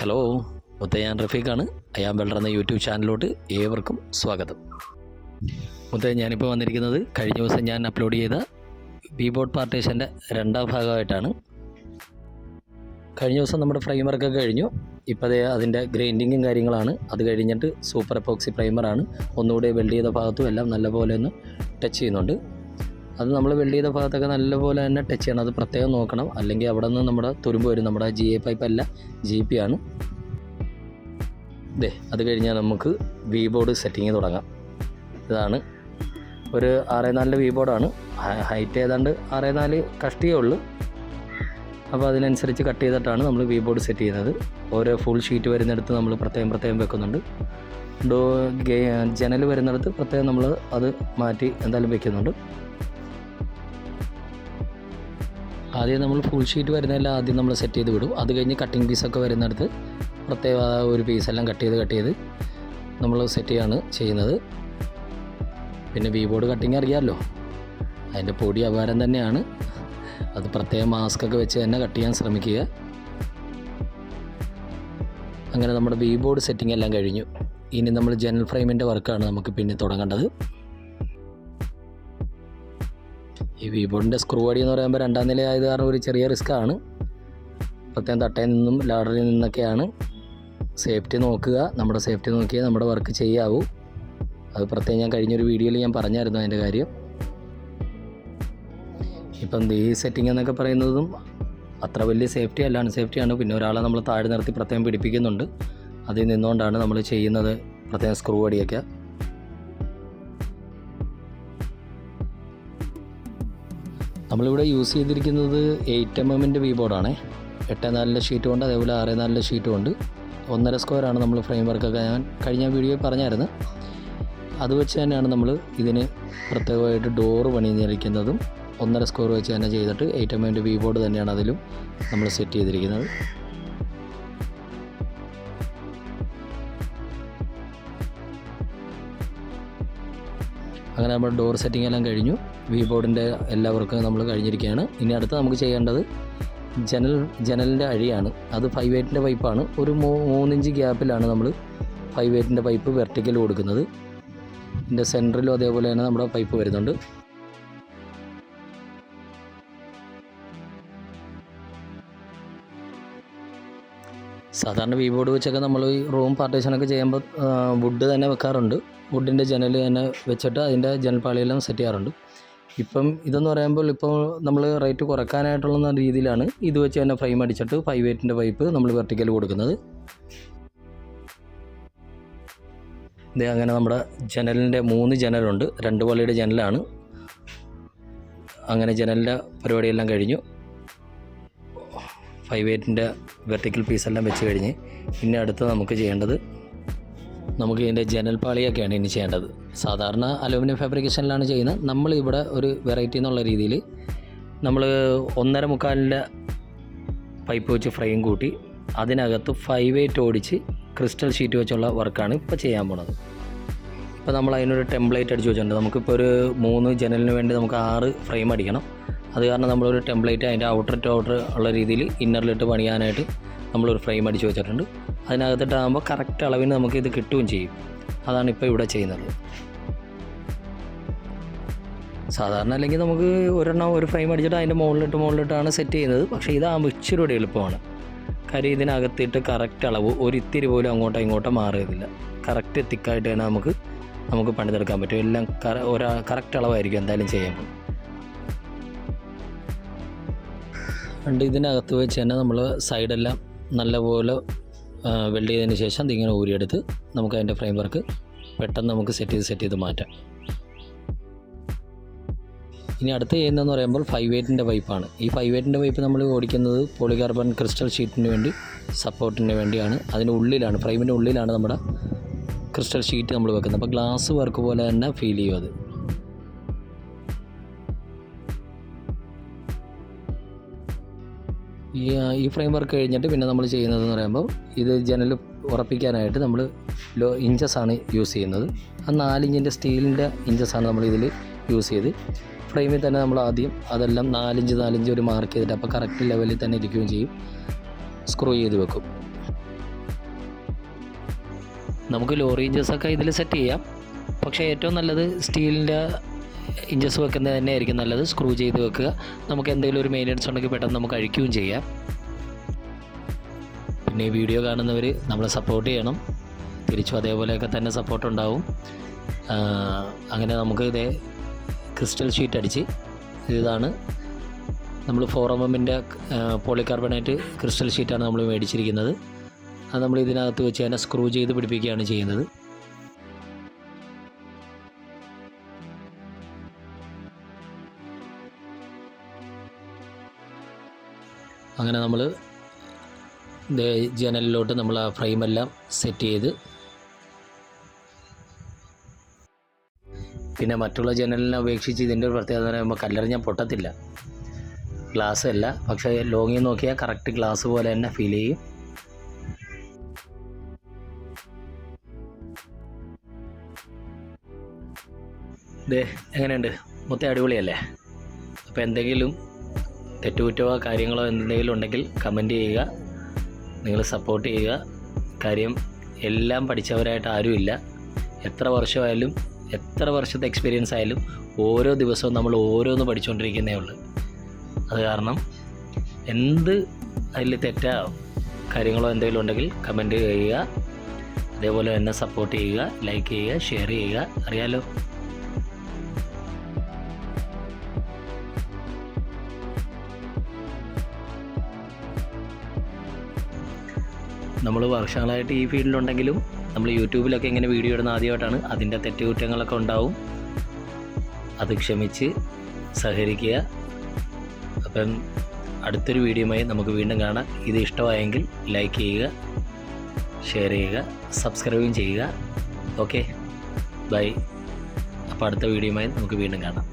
Hello മുത്തയ്യാൻ റഫീഖാണ്. I am വെള്ളർ എന്ന YouTube ചാനലിലോട്ട് ഏവർക്കും സ്വാഗതം. മുത്തേ ഞാനിപ്പോൾ വന്നിരിക്കുന്നത് കഴിഞ്ഞ ദിവസം ഞാൻ അപ്ലോഡ് ചെയ്ത ബോർഡ് പാർട്ടേഷന്റെ രണ്ടാം ഭാഗമായിട്ടാണ്. കഴിഞ്ഞ ദിവസം നമ്മുടെ ഫ്രെയിമറൊക്കെ കഴിഞ്ഞു. ഇപ്പോൾ അതേ അതിന്റെ ഗ്രൈൻഡിങ്ങും കാര്യങ്ങളാണ്. അത് കഴിഞ്ഞിട്ട് സൂപ്പർ എപ്പോക്സി പ്രൈമറാണ് ഒന്നുകൂടി വെൽഡ് ചെയ്ത ഭാഗത്തും എല്ലാം നല്ലപോലെ ഒന്ന് ടച്ച് ചെയ്യുന്നുണ്ട്. അത് നമ്മൾ വെൽഡ് ചെയ്ത ഭാഗത്തൊക്കെ നല്ലപോലെ തന്നെ ടച്ച് ചെയ്യണം. അത് പ്രത്യേകം നോക്കണം. അല്ലെങ്കിൽ അവിടെ നിന്ന് നമ്മുടെ തുരുമ്പ് വരും. നമ്മുടെ ജി എ പൈപ്പ് അല്ല ജി പി ആണ്. ദേ അത് കഴിഞ്ഞാൽ നമുക്ക് വി ബോർഡ് സെറ്റിങ് തുടങ്ങാം. ഇതാണ് ഒരു ആറേ നാലിന്റെ വി ബോർഡാണ് ഹൈറ്റ് ഏതാണ്ട് ആറേ നാല് കഷ്ടിയേ ഉള്ളൂ. അപ്പോൾ അതിനനുസരിച്ച് കട്ട് ചെയ്തിട്ടാണ് നമ്മൾ വി ബോർഡ് സെറ്റ് ചെയ്യുന്നത്. ഓരോ ഫുൾ ഷീറ്റ് വരുന്നിടത്ത് നമ്മൾ പ്രത്യേകം പ്രത്യേകം വെക്കുന്നുണ്ട്. ഡോ ജനൽ വരുന്നിടത്ത് പ്രത്യേകം നമ്മൾ അത് മാറ്റി എന്തായാലും വെക്കുന്നുണ്ട്. ആദ്യം നമ്മൾ ഫുൾ ഷീറ്റ് വരുന്നതെല്ലാം ആദ്യം നമ്മൾ സെറ്റ് ചെയ്ത് വിടും. അത് കഴിഞ്ഞ് കട്ടിങ് പീസൊക്കെ വരുന്നിടത്ത് പ്രത്യേക ഒരു പീസെല്ലാം കട്ട് ചെയ്ത് കട്ട് ചെയ്ത് നമ്മൾ സെറ്റ് ചെയ്യാണ് ചെയ്യുന്നത്. പിന്നെ വി ബോർഡ് കട്ടിങ് അറിയാമല്ലോ അതിന്റെ പൊടി അപാരം തന്നെയാണ്. അത് പ്രത്യേകം മാസ്ക് ഒക്കെ വെച്ച് തന്നെ കട്ട് ചെയ്യാൻ ശ്രമിക്കുക. അങ്ങനെ നമ്മുടെ വി ബോർഡ് സെറ്റിംഗ് എല്ലാം കഴിഞ്ഞു. ഇനി നമ്മൾ ജനൽ ഫ്രെയിമിന്റെ വർക്കാണ് നമുക്ക് പിന്നെ തുടങ്ങേണ്ടത്. ഈ വി ബോർഡിന്റെ സ്ക്രൂ അടി എന്ന് പറയുമ്പോൾ രണ്ടാം നില ആയത് കാരണം ഒരു ചെറിയ റിസ്ക് ആണ്. പ്രത്യേകം തട്ടയിൽ നിന്നും ലാഡറിൽ നിന്നൊക്കെയാണ് സേഫ്റ്റി നോക്കുക. നമ്മുടെ സേഫ്റ്റി നോക്കിയാൽ നമ്മുടെ വർക്ക് ചെയ്യാവൂ. അത് പ്രത്യേകം ഞാൻ കഴിഞ്ഞൊരു വീഡിയോയിൽ ഞാൻ പറഞ്ഞായിരുന്നു അതിന്റെ കാര്യം. ഇപ്പം ഈ സെറ്റിംഗ് എന്നൊക്കെ പറയുന്നതും അത്ര വലിയ സേഫ്റ്റി അല്ല അൺസേഫ്റ്റിയാണ് പിന്നെ ഒരാളെ നമ്മൾ താഴെ നിർത്തി പ്രത്യേകം പിടിപ്പിക്കുന്നുണ്ട്. അതിൽ നിന്നുകൊണ്ടാണ് നമ്മൾ ചെയ്യുന്നത് പ്രത്യേകം സ്ക്രൂ അടിയൊക്കെ നമ്മളിവിടെ യൂസ് ചെയ്തിരിക്കുന്നത് എയ്റ്റ് എം എമ്മിന്റെ വി ബോർഡാണ് എട്ട് നാലിന്റെ ഷീറ്റും ഉണ്ട് അതേപോലെ ആറ് നാലിന്റെ ഷീറ്റും ഉണ്ട് ഒന്നര സ്ക്വയറാണ് നമ്മൾ ഫ്രെയിം വർക്കൊക്കെ ഞാൻ കഴിഞ്ഞ വീഡിയോ പറഞ്ഞായിരുന്നു. അത് വെച്ച് തന്നെയാണ് നമ്മൾ ഇതിന് പ്രത്യേകമായിട്ട് ഡോറ് പണിഞ്ഞിരിക്കുന്നതും ഒന്നര സ്ക്വയർ വെച്ച് തന്നെ ചെയ്തിട്ട് എയ്റ്റ് എം എമ്മിന്റെ വി ബോർഡ് തന്നെയാണ് അതിലും നമ്മൾ സെറ്റ് ചെയ്തിരിക്കുന്നത്. അങ്ങനെ നമ്മൾ ഡോർ സെറ്റിംഗ് എല്ലാം കഴിഞ്ഞു. വി ബോർഡിന്റെ എല്ലാ വർക്കും നമ്മൾ കഴിഞ്ഞിരിക്കുകയാണ്. ഇനി അടുത്ത് നമുക്ക് ചെയ്യേണ്ടത് ജനൽ ജനലിന്റെ അഴിയാണ്. അത് ഫൈവ് എയ്റ്റിന്റെ പൈപ്പാണ് ഒരു മൂ മൂന്നിഞ്ച് ഗ്യാപ്പിലാണ് നമ്മൾ ഫൈവ് എയ്റ്റിന്റെ പൈപ്പ് വെർട്ടിക്കൽ കൊടുക്കുന്നത്. ഇതിന്റെ സെന്ററിലും അതേപോലെ തന്നെ നമ്മുടെ പൈപ്പ് വരുന്നുണ്ട്. സാധാരണ വി ബോർഡ് വെച്ചൊക്കെ നമ്മൾ ഈ റൂം പാർട്ടീഷനൊക്കെ ചെയ്യുമ്പോൾ വുഡ് തന്നെ വെക്കാറുണ്ട്. വുഡിന്റെ ജനൽ തന്നെ വെച്ചിട്ട് അതിന്റെ ജനൽപ്പാളിയെല്ലാം സെറ്റ് ചെയ്യാറുണ്ട്. ഇപ്പം ഇതെന്ന് പറയുമ്പോൾ ഇപ്പോൾ നമ്മൾ റേറ്റ് കുറക്കാനായിട്ടുള്ള രീതിയിലാണ് ഇത് വെച്ച് തന്നെ ഫ്രെയിം അടിച്ചിട്ട് ഫൈവ് എയ്റ്റിന്റെ പൈപ്പ് നമ്മൾ വെർട്ടിക്കൽ കൊടുക്കുന്നത്. ഇത് അങ്ങനെ നമ്മുടെ ജനലിന്റെ മൂന്ന് ജനലുണ്ട്. രണ്ട് പള്ളിയുടെ ജനലാണ്. അങ്ങനെ ജനലിന്റെ പരിപാടിയെല്ലാം കഴിഞ്ഞു. ഫൈവ് എയ്റ്റിന്റെ വെർട്ടിക്കൽ പീസെല്ലാം വെച്ച് കഴിഞ്ഞ് ഇനി അടുത്ത് നമുക്ക് ചെയ്യേണ്ടത് നമുക്ക് ഇതിന്റെ ജനൽപാളിയൊക്കെയാണ് ഇനി ചെയ്യേണ്ടത്. സാധാരണ അലൂമിനിയം ഫാബ്രിക്കേഷനിലാണ് ചെയ്യുന്നത്. നമ്മൾ ഇവിടെ ഒരു വെറൈറ്റി എന്നുള്ള രീതിയിൽ നമ്മൾ ഒന്നര മുക്കാലിന്റെ പൈപ്പ് വെച്ച് ഫ്രെയിം കൂട്ടി അതിനകത്ത് ഫൈവ് എയ്റ്റ് ഓടിച്ച് ക്രിസ്റ്റൽ ഷീറ്റ് വെച്ചുള്ള വർക്കാണ് ഇപ്പോൾ ചെയ്യാൻ പോണത്. ഇപ്പോൾ നമ്മൾ അതിനൊരു ടെംപ്ലേറ്റ് അടിച്ച് വെച്ചിട്ടുണ്ട്. നമുക്കിപ്പോൾ ഒരു മൂന്ന് ജനലിന് വേണ്ടി നമുക്ക് ആറ് ഫ്രെയിം അടിക്കണം. അത് കാരണം നമ്മളൊരു ടെംപ്ലേറ്റ് അതിന്റെ ഔട്ടർ ടു ഔട്ടർ ഉള്ള രീതിയിൽ ഇന്നറിലിട്ട് പണിയാനായിട്ട് നമ്മളൊരു ഫ്രെയിം അടിച്ച് വെച്ചിട്ടുണ്ട്. അതിനകത്തിട്ടാകുമ്പോൾ കറക്റ്റ് അളവിന് നമുക്ക് ഇത് കിട്ടുകയും ചെയ്യും. അതാണ് ഇപ്പോൾ ഇവിടെ ചെയ്യുന്നത്. സാധാരണ അല്ലെങ്കിൽ നമുക്ക് ഒരെണ്ണം ഒരു ഫ്രെയിം അടിച്ചിട്ട് അതിന്റെ മുകളിലിട്ട് മുകളിലിട്ടാണ് സെറ്റ് ചെയ്യുന്നത്. പക്ഷേ ഇതാകുമ്പോൾ ഇച്ചിരി കൂടെ എളുപ്പമാണ്. കാര്യം ഇതിനകത്തിട്ട് കറക്റ്റ് അളവ് ഒരിത്തിരി പോലും അങ്ങോട്ടോ ഇങ്ങോട്ടോ മാറിയതില്ല. കറക്റ്റ് തിക്കായിട്ട് തന്നെ നമുക്ക് നമുക്ക് പണിതെടുക്കാൻ പറ്റും. എല്ലാം കറ ഒരാ കറക്റ്റ് അളവായിരിക്കും എന്തായാലും ചെയ്യുമ്പോൾ ഉണ്ട് ഇതിനകത്ത് വെച്ച് തന്നെ നമ്മൾ സൈഡെല്ലാം നല്ലപോലെ വെൽഡ് ചെയ്തതിന് ശേഷം ഇതിങ്ങനെ ഊരിയെടുത്ത് നമുക്ക് അതിന്റെ ഫ്രെയിം വർക്ക് പെട്ടെന്ന് നമുക്ക് സെറ്റ് ചെയ്ത് സെറ്റ് ചെയ്ത് മാറ്റാം. ഇനി അടുത്ത് ചെയ്യുന്നതെന്ന് പറയുമ്പോൾ ഫൈവ് എയ്റ്റിന്റെ പൈപ്പാണ് ഈ ഫൈവ് എയ്റ്റിന്റെ പൈപ്പ് നമ്മൾ ഓടിക്കുന്നത് പോളികാർബൺ ക്രിസ്റ്റൽ ഷീറ്റിന് വേണ്ടി സപ്പോർട്ടിന് വേണ്ടിയാണ്. അതിന്റെ ഉള്ളിലാണ് ഫ്രെയിമിന്റെ ഉള്ളിലാണ് നമ്മുടെ ക്രിസ്റ്റൽ ഷീറ്റ് നമ്മൾ വെക്കുന്നത്. അപ്പോൾ ഗ്ലാസ് വർക്ക് പോലെ തന്നെ ഫീൽ ചെയ്യും അത്. ഈ ഈ ഫ്രെയിം വർക്ക് കഴിഞ്ഞിട്ട് പിന്നെ നമ്മൾ ചെയ്യുന്നതെന്ന് പറയുമ്പോൾ ഇത് ജനൽ ഉറപ്പിക്കാനായിട്ട് നമ്മൾ ലോ ഇഞ്ചസാണ് യൂസ് ചെയ്യുന്നത്. ആ നാലിഞ്ചിന്റെ സ്റ്റീലിന്റെ ഇഞ്ചസാണ് നമ്മൾ ഇതിൽ യൂസ് ചെയ്ത് ഫ്രെയിമിൽ തന്നെ നമ്മൾ ആദ്യം അതെല്ലാം നാലിഞ്ച് നാലിഞ്ച് ഒരു മാർക്ക് ചെയ്തിട്ട് അപ്പോൾ കറക്റ്റ് ലെവലിൽ തന്നെ ഇരിക്കുകയും ചെയ്യും. സ്ക്രൂ ചെയ്ത് വെക്കും. നമുക്ക് ലോറി ഇഞ്ചസൊക്കെ ഇതിൽ സെറ്റ് ചെയ്യാം. പക്ഷേ ഏറ്റവും നല്ലത് സ്റ്റീലിന്റെ ഇഞ്ചസ് വെക്കുന്നത് തന്നെ ആയിരിക്കും നല്ലത്. സ്ക്രൂ ചെയ്ത് വെക്കുക. നമുക്ക് എന്തെങ്കിലും ഒരു മെയിന്റനൻസ് ഉണ്ടെങ്കിൽ പെട്ടെന്ന് നമുക്ക് അഴിക്കുകയും ചെയ്യാം. പിന്നെ ഈ വീഡിയോ കാണുന്നവർ നമ്മളെ സപ്പോർട്ട് ചെയ്യണം. തിരിച്ചും അതേപോലെയൊക്കെ തന്നെ സപ്പോർട്ട് ഉണ്ടാവും. അങ്ങനെ നമുക്ക് ഇതേ ക്രിസ്റ്റൽ ഷീറ്റ് അടിച്ച് ഇതാണ് നമ്മൾ ഫോർ എം എമ്മിന്റെ പോളികാർബണേറ്റ് ക്രിസ്റ്റൽ ഷീറ്റാണ് നമ്മൾ മേടിച്ചിരിക്കുന്നത്. അത് നമ്മൾ ഇതിനകത്ത് വെച്ച് തന്നെ സ്ക്രൂ ചെയ്ത് പിടിപ്പിക്കുകയാണ് ചെയ്യുന്നത്. അങ്ങനെ നമ്മൾ ജനലിലോട്ട് നമ്മൾ ആ ഫ്രെയിമെല്ലാം സെറ്റ് ചെയ്ത് പിന്നെ മറ്റുള്ള ജനലിനെ അപേക്ഷിച്ച് ഇതിന്റെ ഒരു പ്രത്യേകത എന്ന് പറയുമ്പോൾ കല്ലെറിഞ്ഞാൽ പൊട്ടത്തില്ല. ഗ്ലാസ് അല്ല. പക്ഷേ ലോങ്ങിൽ നോക്കിയാൽ കറക്റ്റ് ഗ്ലാസ് പോലെ തന്നെ ഫീൽ ചെയ്യും. ദേ എങ്ങനെയുണ്ട്? മൊത്തം അടിപൊളിയല്ലേ? അപ്പോൾ എന്തെങ്കിലും തെറ്റുകുറ്റമോ കാര്യങ്ങളോ എന്തെങ്കിലും ഉണ്ടെങ്കിൽ കമന്റ് ചെയ്യുക. നിങ്ങൾ സപ്പോർട്ട് ചെയ്യുക. കാര്യം എല്ലാം പഠിച്ചവരായിട്ട് ആരുമില്ല. എത്ര വർഷമായാലും എത്ര വർഷത്തെ എക്സ്പീരിയൻസ് ആയാലും ഓരോ ദിവസവും നമ്മൾ ഓരോന്ന് പഠിച്ചുകൊണ്ടിരിക്കുന്നേ ഉള്ളൂ. അത് കാരണം എന്ത് അതിൽ തെറ്റാ കാര്യങ്ങളോ എന്തെങ്കിലും ഉണ്ടെങ്കിൽ കമന്റ് ചെയ്യുക. അതേപോലെ എന്നെ സപ്പോർട്ട് ചെയ്യുക ലൈക്ക് ചെയ്യുക ഷെയർ ചെയ്യുക. അറിയാലോ? നമ്മൾ വർഷങ്ങളായിട്ട് ഈ ഫീൽഡിലുണ്ടെങ്കിലും നമ്മൾ യൂട്യൂബിലൊക്കെ ഇങ്ങനെ വീഡിയോ ഇടുന്ന ആദ്യമായിട്ടാണ് അതിന്റെ തെറ്റുകുറ്റങ്ങളൊക്കെ ഉണ്ടാവും. അത് ക്ഷമിച്ച് സഹകരിക്കുക. അപ്പം അടുത്തൊരു വീഡിയോയുമായി നമുക്ക് വീണ്ടും കാണാം. ഇത് ഇഷ്ടമായെങ്കിൽ ലൈക്ക് ചെയ്യുക ഷെയർ ചെയ്യുക സബ്സ്ക്രൈബും ചെയ്യുക. ഓക്കെ ബൈ അപ്പോൾ അടുത്ത വീഡിയോയുമായി നമുക്ക് വീണ്ടും കാണാം.